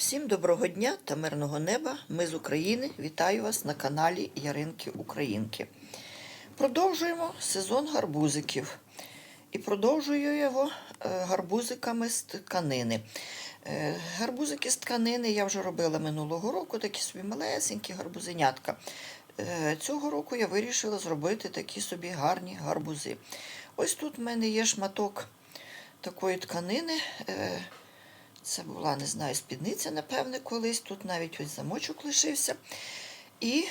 Всім доброго дня та мирного неба. Ми з України. Вітаю вас на каналі Яринки Українки. Продовжуємо сезон гарбузиків. І продовжую його е, гарбузиками з тканини. Е, Гарбузики з тканини я вже робила минулого року, такі собі малесенькі гарбузенятка. Е, Цього року я вирішила зробити такі собі гарні гарбузи. Ось тут в мене є шматок такої тканини. Це була, не знаю, спідниця, напевне, колись. Тут навіть ось замочок лишився. І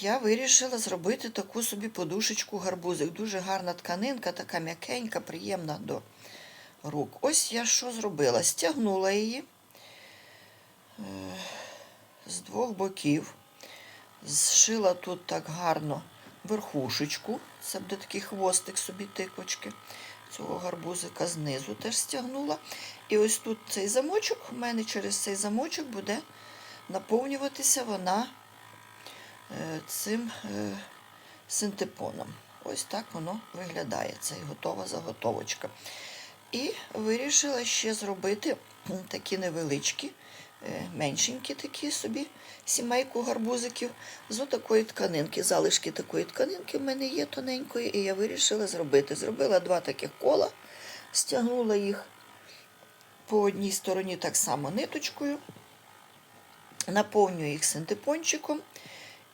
я вирішила зробити таку собі подушечку гарбузик. Дуже гарна тканинка, така м'якенька, приємна до рук. Ось я що зробила? Стягнула її е, з двох боків. Зшила тут так гарно верхушечку. Це буде такий хвостик собі тиквочки. Цього гарбузика знизу теж стягнула. І ось тут цей замочок, у мене через цей замочок буде наповнюватися вона е, цим е, синтепоном. Ось так воно виглядає. Це і готова заготовочка. І вирішила ще зробити такі невеличкі, меншенькі такі собі сімейку гарбузиків з отакої тканинки. Залишки такої тканинки в мене є тоненької, і я вирішила зробити. Зробила два таких кола, стягнула їх по одній стороні так само ниточкою, наповнюю їх синтепончиком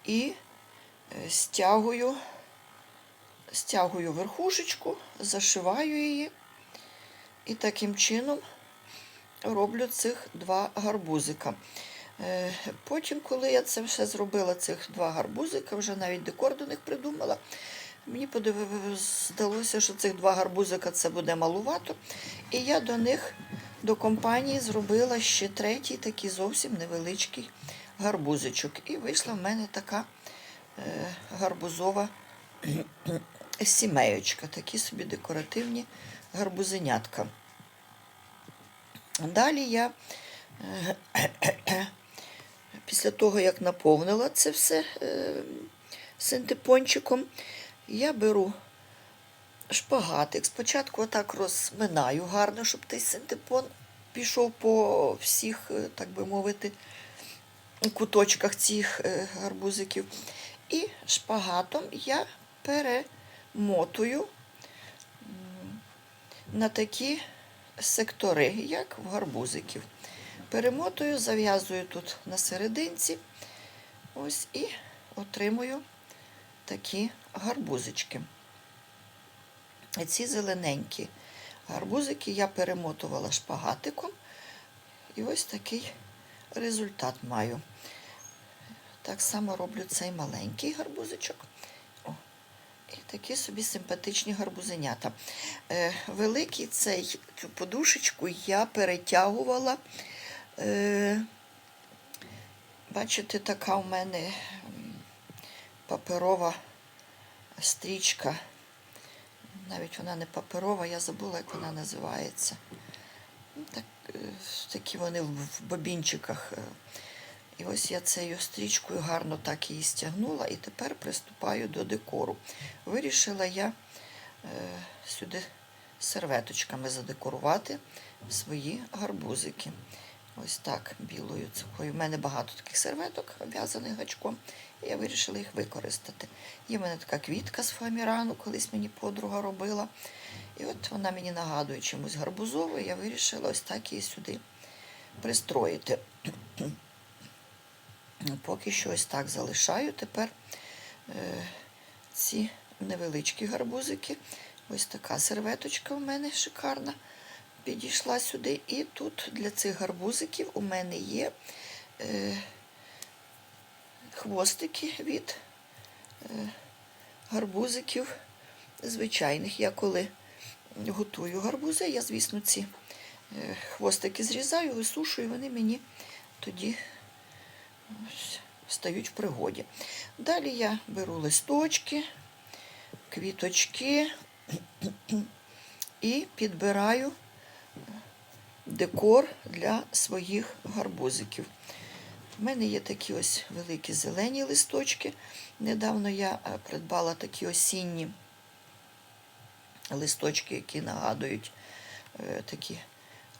і е, стягую, стягую верхушечку, зашиваю її. І таким чином роблю цих два гарбузика. Е, Потім, коли я це все зробила, цих два гарбузика, вже навіть декор до них придумала, мені здалося, що цих два гарбузика це буде малувато. І я до них, до компанії, зробила ще третій, такий зовсім невеличкий гарбузичок. І вийшла в мене така е, гарбузова сімеєчка, такі собі декоративні гарбузенятка. Далі я е, після того, як наповнила це все е, синтепончиком, я беру шпагатик. Спочатку отак розминаю гарно, щоб той синтепон пішов по всіх, е, так би мовити, куточках цих гарбузиків. І шпагатом я перемотую на такі сектори, як в гарбузиків. Перемотую, зав'язую тут на серединці. Ось і отримую такі гарбузички. Ці зелененькі гарбузики я перемотувала шпагатиком. І ось такий результат маю. Так само роблю цей маленький гарбузичок. Такі собі симпатичні гарбузенята. Е, великий цей цю подушечку я перетягувала. Е, бачите, така у мене паперова стрічка. Навіть вона не паперова, я забула, як вона називається. Ну, Так, е, такі вони в в бобінчиках. І ось я цією стрічкою гарно так її стягнула і тепер приступаю до декору. Вирішила я е, сюди серветочками задекорувати свої гарбузики. Ось так, білою цукою. У мене багато таких серветок, обв'язаних гачком, і я вирішила їх використати. Є в мене така квітка з фоамірану, колись мені подруга робила. І от вона мені нагадує чимось гарбузову, і я вирішила ось так її сюди пристроїти. Поки що ось так залишаю. Тепер е, ці невеличкі гарбузики. Ось така серветочка у мене шикарна. Підійшла сюди. І тут для цих гарбузиків у мене є е, хвостики від е, гарбузиків звичайних. Я коли готую гарбузи, я, звісно, ці хвостики зрізаю, висушую, вони мені тоді стають в пригоді. Далі я беру листочки, квіточки і підбираю декор для своїх гарбузиків. У мене є такі ось великі зелені листочки. Недавно я е, придбала такі осінні листочки, які нагадують е, такі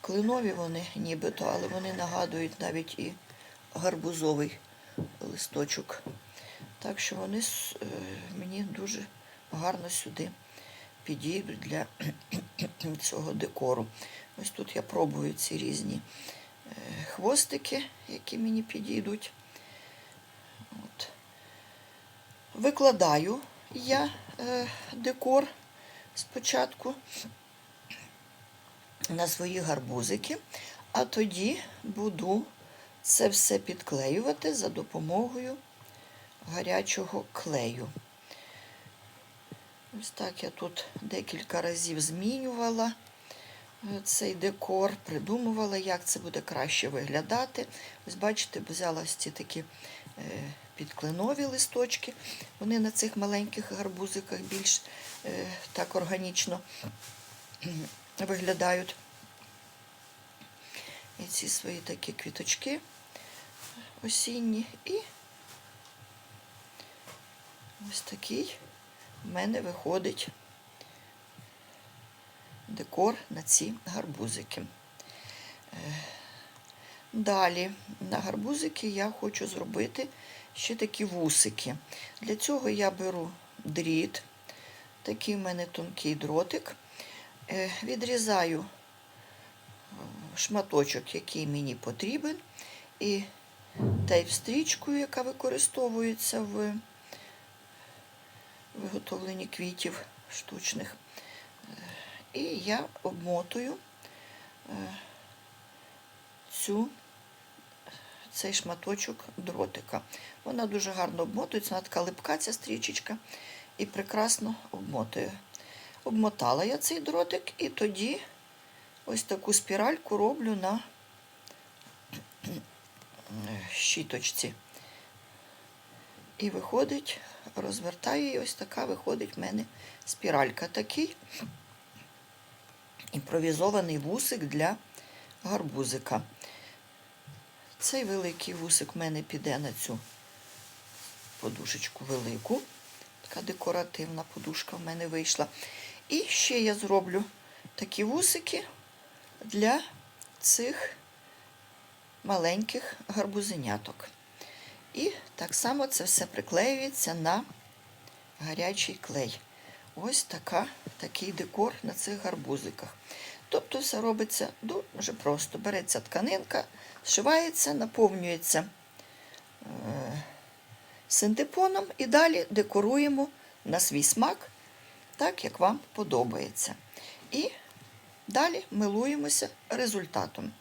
Клинові вони нібито, але вони нагадують навіть і гарбузовий листочок. Так що вони е, мені дуже гарно сюди підійдуть для цього декору. Ось тут я пробую ці різні е, хвостики, які мені підійдуть. От. Викладаю я е, декор спочатку на свої гарбузики, а тоді буду це все підклеювати за допомогою гарячого клею. Ось так я тут декілька разів змінювала е, цей декор, придумувала, як це буде краще виглядати. Ось бачите, взяла ці такі е, підклинові листочки. Вони на цих маленьких гарбузиках більш е, так органічно виглядають. І ці свої такі квіточки осінні. І ось такий в мене виходить декор на ці гарбузики. Е, Далі на гарбузики я хочу зробити ще такі вусики. Для цього я беру дріт, такий в мене тонкий дротик, е, відрізаю е, шматочок, який мені потрібен, і тейп-стрічкою, яка використовується в виготовленні квітів штучних. І я обмотую е, цю, цей шматочок дротика. Вона дуже гарно обмотується, вона така липка, ця стрічечка, і прекрасно обмотує. Обмотала я цей дротик і тоді ось таку спіральку роблю на щіточці. І виходить, розвертаю її, ось така виходить в мене спіралька. Такий імпровізований вусик для гарбузика. Цей великий вусик в мене піде на цю подушечку велику. Така декоративна подушка в мене вийшла. І ще я зроблю такі вусики для цих маленьких гарбузеняток. І так само це все приклеюється на гарячий клей. Ось така, такий декор на цих гарбузиках. Тобто все робиться дуже просто. Береться тканинка, зшивається, наповнюється е, синтепоном і далі декоруємо на свій смак, так як вам подобається. І далі милуємося результатом.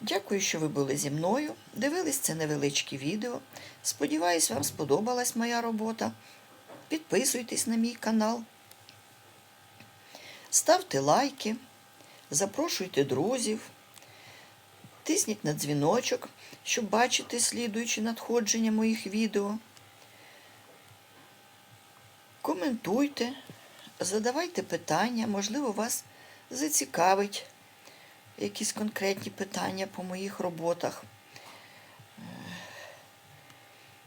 Дякую, що ви були зі мною. Дивились це невеличке відео. Сподіваюсь, вам сподобалась моя робота. Підписуйтесь на мій канал. Ставте лайки, запрошуйте друзів, тисніть на дзвіночок, щоб бачити слідуючі надходження моїх відео. Коментуйте, задавайте питання, можливо, вас зацікавить якісь конкретні питання по моїх роботах.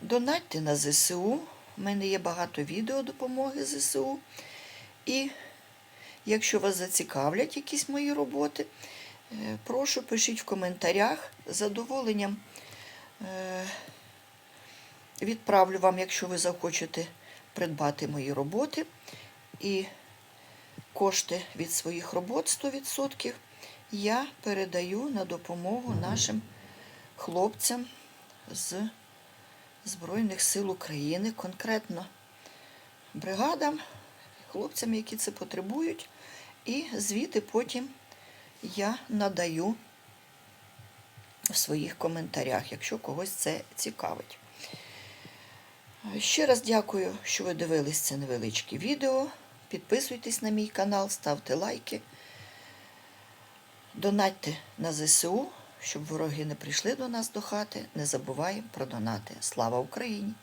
Донатьте на ЗСУ. У мене є багато відео допомоги ЗСУ. І якщо вас зацікавлять якісь мої роботи, е, прошу пишіть в коментарях. З задоволенням е, відправлю вам, якщо ви захочете придбати мої роботи. І кошти від своїх робот 100% я передаю на допомогу нашим хлопцям з Збройних сил України, конкретно бригадам, хлопцям, які це потребують, і звіти потім я надаю в своїх коментарях, якщо когось це цікавить. Ще раз дякую, що ви дивились це невеличке відео. Підписуйтесь на мій канал, ставте лайки. Донатьте на ЗСУ, щоб вороги не прийшли до нас до хати. Не забуваємо про донати. Слава Україні!